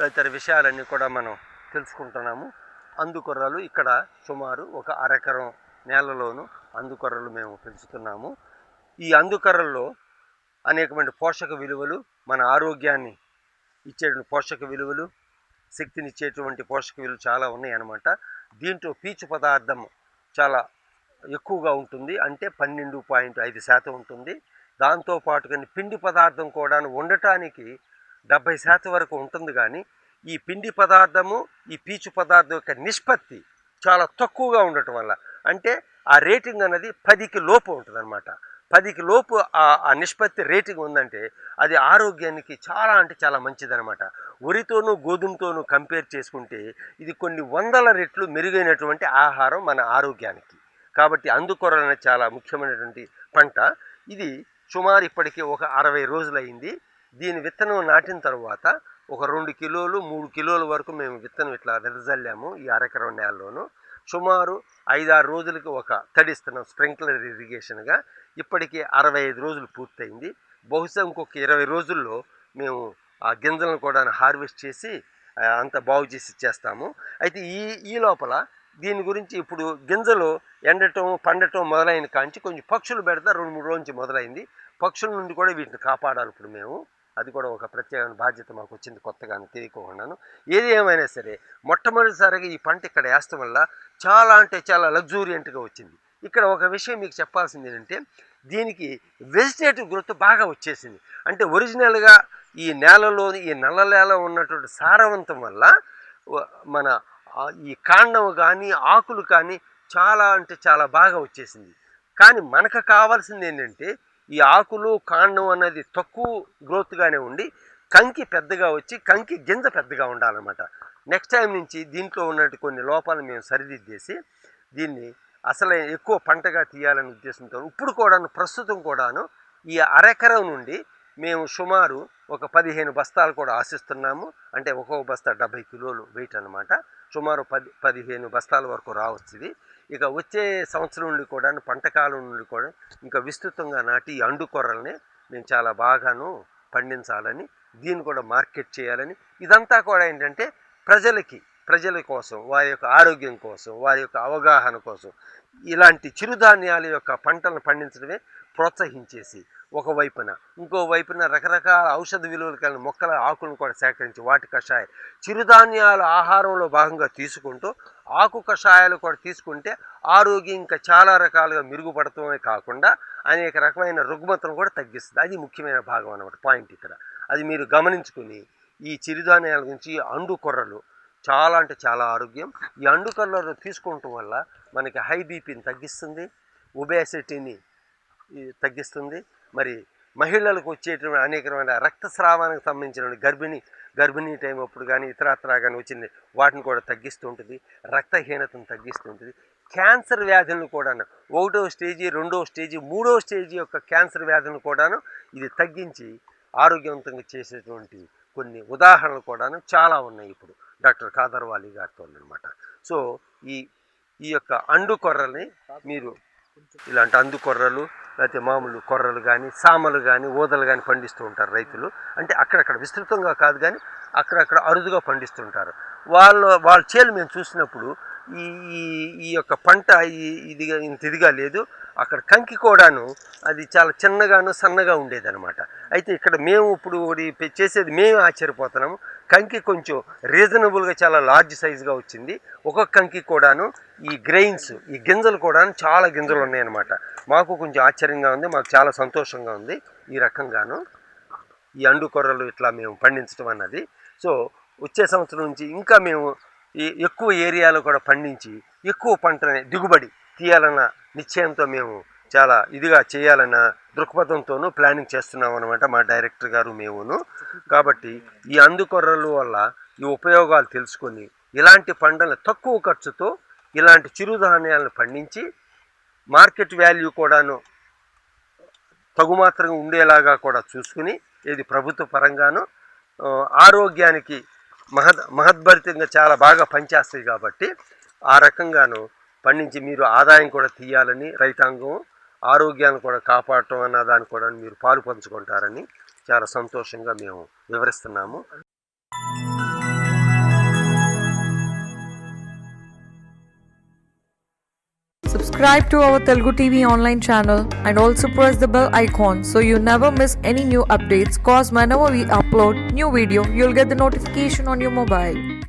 తదితర విషయాలన్నీ కూడా మనం తెలుసుకుంటున్నాము. అందుకొర్రలు ఇక్కడ సుమారు ఒక అరెకరం నేలలోను అందుకొర్రలు మేము పెంచుతున్నాము. ఈ అందుకర్రల్లో అనేకమైన పోషక విలువలు మన ఆరోగ్యాన్ని ఇచ్చేటువంటి పోషక విలువలు శక్తినిచ్చేటువంటి పోషక విలువలు చాలా ఉన్నాయన్నమాట. దీంట్లో పీచు పదార్థం చాలా ఎక్కువగా ఉంటుంది. అంటే పన్నెండు పాయింట్ ఐదు శాతం ఉంటుంది. దాంతోపాటు కానీ పిండి పదార్థం కూడా ఉండటానికి డెబ్బై శాతం వరకు ఉంటుంది కానీ ఈ పిండి పదార్థము ఈ పీచు పదార్థం యొక్క నిష్పత్తి చాలా తక్కువగా ఉండటం వల్ల. అంటే ఆ రేటింగ్ అనేది పదికి లోపు ఉంటుంది పదికి లోపు ఆ ఆ నిష్పత్తి రేటింగ్ ఉందంటే అది ఆరోగ్యానికి చాలా అంటే చాలా మంచిదనమాట వరితోనూ గోధుమతోనూ కంపేర్ చేసుకుంటే ఇది కొన్ని వందల రెట్లు మెరుగైనటువంటి ఆహారం మన ఆరోగ్యానికి. కాబట్టి అందుకొరలు అనేది చాలా ముఖ్యమైనటువంటి పంట. ఇది సుమారు ఇప్పటికీ ఒక అరవై రోజులైంది. దీని విత్తనం నాటిన తర్వాత ఒక రెండు కిలోలు మూడు కిలోల వరకు మేము విత్తనం ఇట్లా వెదజల్లాము ఈ అరెకరం నేలలోను. సుమారు ఐదారు రోజులకి ఒక తడిస్తున్నాం స్ప్రింక్లర్ ఇరిగేషన్గా. ఇప్పటికీ అరవై ఐదు రోజులు పూర్తయింది. బహుశా ఇంకొక ఇరవై రోజుల్లో మేము ఆ గింజలను కూడా హార్వెస్ట్ చేసి అంత బాగు చేసి ఇచ్చేస్తాము. అయితే ఈ ఈ లోపల దీని గురించి ఇప్పుడు గింజలు ఎండటం పండటం మొదలైన కాంచి కొంచెం పక్షులు పెడతా రెండు మూడు రోజు మొదలైంది. పక్షుల నుండి కూడా వీటిని కాపాడాలి ఇప్పుడు మేము. అది కూడా ఒక ప్రత్యేకమైన బాధ్యత మాకు వచ్చింది కొత్తగానే తెలియకుండాను ఏది ఏమైనా సరే మొట్టమొదటిసారిగా ఈ పంట ఇక్కడ వేస్తాం వల్ల చాలా అంటే చాలా లగ్జూరియంట్గా వచ్చింది. ఇక్కడ ఒక విషయం మీకు చెప్పాల్సింది ఏంటంటే దీనికి వెజిటేటివ్ గ్రోత్ బాగా వచ్చేసింది. అంటే ఒరిజినల్గా ఈ నేలలో ఈ నల్ల నేల ఉన్నటువంటి సారవంతం వల్ల మన ఈ కాండం కానీ ఆకులు కానీ చాలా అంటే చాలా బాగా వచ్చేసింది. కానీ మనకు కావాల్సింది ఏంటంటే ఈ ఆకులు కాండం అనేది తక్కువ గ్రోత్గానే ఉండి కంకి పెద్దగా వచ్చి కంకి గింజ పెద్దగా ఉండాలన్నమాట. నెక్స్ట్ టైం నుంచి దీంట్లో ఉన్నట్టు కొన్ని లోపాలు మేము సరిదిద్దేసి దీన్ని అసలే ఎక్కువ పంటగా తీయాలనే ఉద్దేశంతో ఇప్పుడు కూడాను ప్రస్తుతం కూడాను ఈ అరెకరం నుండి మేము సుమారు ఒక పదిహేను బస్తాలు కూడా ఆశిస్తున్నాము. అంటే ఒక్కొక్క బస్తా డెబ్బై కిలోలు వెయిట్ అనమాట సుమారు పది పదిహేను బస్తాల వరకు రావచ్చు ఇది. ఇక వచ్చే సంవత్సరం నుండి కూడా పంటకాలం నుండి కూడా ఇంకా విస్తృతంగా నాటి అండు కొర్రల్ని మేము చాలా బాగాను పండించాలని దీన్ని కూడా మార్కెట్ చేయాలని. ఇదంతా కూడా ఏంటంటే ప్రజలకి ప్రజల కోసం వారి యొక్క ఆరోగ్యం కోసం వారి యొక్క అవగాహన కోసం ఇలాంటి చిరుధాన్యాల యొక్క పంటలను పండించడమే ప్రోత్సహించేసి ఒక వైపున ఇంకో వైపున రకరకాల ఔషధ విలువలు కలిగిన మొక్కల ఆకులను కూడా సేకరించి వాటి కషాయం చిరుధాన్యాల ఆహారంలో భాగంగా తీసుకుంటూ ఆకు కషాయాలు కూడా తీసుకుంటే ఆరోగ్యం ఇంకా చాలా రకాలుగా మెరుగుపడటమే కాకుండా అనేక రకమైన రుగ్మతను కూడా తగ్గిస్తుంది. అది ముఖ్యమైన భాగం అన్నమాట పాయింట్ ఇక్కడ. అది మీరు గమనించుకుని ఈ చిరుధాన్యాల గురించి అండు కొర్రలు చాలా అంటే చాలా ఆరోగ్యం. ఈ అండు కొర్రలు తీసుకోవటం వల్ల మనకి హై బీపీని తగ్గిస్తుంది ఒబేసిటీని తగ్గిస్తుంది. మరి మహిళలకు వచ్చేటువంటి అనేకమైన రక్తస్రావానికి సంబంధించిన గర్భిణి గర్భిణీ టైం అప్పుడు కానీ ఇతరత్రా కానీ వచ్చింది వాటిని కూడా తగ్గిస్తూ ఉంటుంది రక్తహీనతను తగ్గిస్తూ ఉంటుంది క్యాన్సర్ వ్యాధులను కూడాను ఒకటో స్టేజీ రెండో స్టేజీ మూడో స్టేజీ యొక్క క్యాన్సర్ వ్యాధులను కూడాను ఇది తగ్గించి ఆరోగ్యవంతంగా చేసేటువంటి కొన్ని ఉదాహరణలు కూడా చాలా ఉన్నాయి ఇప్పుడు డాక్టర్ కాదర్వాలి గారితో అనమాట సో ఈ ఈ యొక్క అండు కొర్రల్ని మీరు ఇలాంటి అందు కొర్రలు లేకపోతే మామూలు కొర్రలు కానీ సామలు కానీ ఊదలు కానీ పండిస్తూ ఉంటారు రైతులు. అంటే అక్కడక్కడ విస్తృతంగా కాదు కానీ అక్కడక్కడ అరుదుగా పండిస్తుంటారు వాళ్ళ వాళ్ళ చేలు మేము చూసినప్పుడు ఈ ఈ ఈ యొక్క పంట ఈ ఇదిగా ఇంత ఇదిగా లేదు. అక్కడ కంకి కూడాను అది చాలా చిన్నగాను సన్నగా ఉండేదన్నమాట. అయితే ఇక్కడ మేము ఇప్పుడు చేసేది మేము ఆశ్చర్యపోతున్నాము. కంకి కొంచెం రీజనబుల్గా చాలా లార్జ్ సైజుగా వచ్చింది. ఒక్కొక్క కంకి కూడాను ఈ గ్రెయిన్స్ ఈ గింజలు కూడా చాలా గింజలు ఉన్నాయన్నమాట. మాకు కొంచెం ఆశ్చర్యంగా ఉంది మాకు చాలా సంతోషంగా ఉంది ఈ రకంగాను. ఈ అండు కొర్రలు ఇట్లా మేము పండించడం అన్నది. సో వచ్చే సంవత్సరం నుంచి ఇంకా మేము ఈ ఎక్కువ ఏరియాలో కూడా పండించి ఎక్కువ పంటనే దిగుబడి తీయాలన్న నిశ్చయంతో మేము చాలా ఇదిగా చేయాలన్న దృక్పథంతోనూ ప్లానింగ్ చేస్తున్నాం అనమాట మా డైరెక్టర్ గారు మేమును. కాబట్టి ఈ అందుకొర్రల వల్ల ఈ ఉపయోగాలు తెలుసుకొని ఇలాంటి పంటలు తక్కువ ఖర్చుతో ఇలాంటి చిరుధాన్యాలను పండించి మార్కెట్ వాల్యూ కూడాను తగుమాత్రంగా ఉండేలాగా కూడా చూసుకుని ఇది ప్రభుత్వ పరంగాను ఆరోగ్యానికి మహద్ మహద్భరితంగా చాలా బాగా పనిచేస్తాయి కాబట్టి ఆ రకంగాను పండించి మీరు ఆదాయం కూడా తీయాలని రైతాంగం ఆరోగ్యాన్ని కూడా కాపాడటం అన్న దాన్ని కూడా మీరు పాలు పంచుకుంటారని చాలా సంతోషంగా మేము వివరిస్తున్నాము Subscribe to our Telugu TV online channel and also press the bell icon so you never miss any new updates cause whenever we upload new video you'll get the notification on your mobile.